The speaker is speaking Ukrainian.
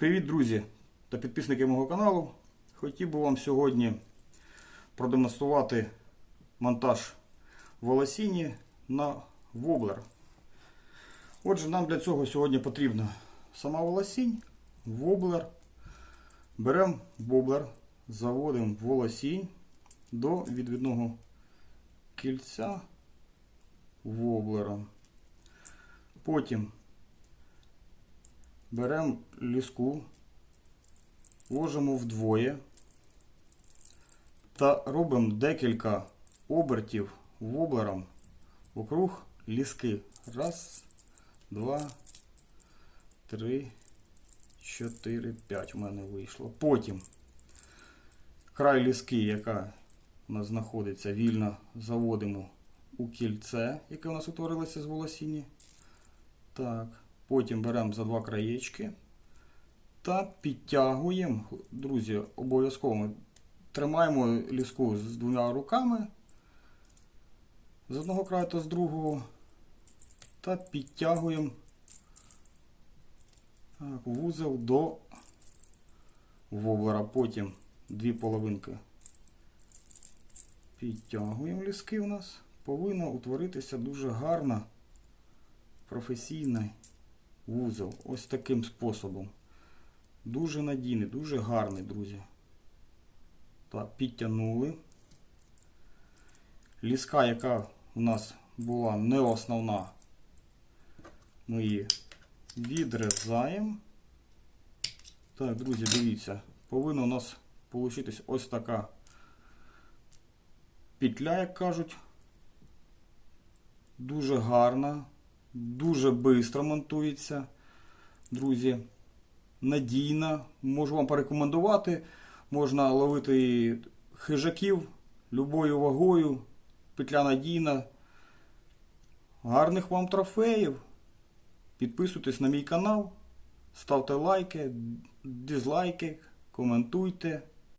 Привіт, друзі та підписники мого каналу. Хотів би вам сьогодні продемонструвати монтаж волосіні на воблер. Отже, нам для цього сьогодні потрібна сама волосінь, воблер. Беремо воблер, заводимо волосінь до відвідного кільця воблера. Потім беремо ліску, ложимо вдвоє та робимо декілька обертів воблером вокруг ліски. Раз, два, три, чотири, п'ять у мене вийшло. Потім край ліски, яка у нас знаходиться, вільно заводимо у кільце, яке у нас утворилося з волосіння. Так. Потім беремо за два краєчки та підтягуємо. Друзі, обов'язково ми тримаємо ліску з двома руками з одного краю та з другого. Та підтягуємо так, вузол до воблера. Потім дві половинки підтягуємо ліски у нас. Повинно утворитися дуже гарна професійний вузол. Ось таким способом. Дуже надійний, дуже гарний, друзі. Так, підтягнули. Ліска, яка у нас була не основна, ми її відрізаємо. Так, друзі, дивіться, повинна у нас получитись ось така петля, як кажуть. Дуже гарна, дуже швидко монтується, друзі. Надійна. Можу вам порекомендувати. Можна ловити хижаків любою вагою. Петля надійна. Гарних вам трофеїв. Підписуйтесь на мій канал, ставте лайки, дизлайки, коментуйте.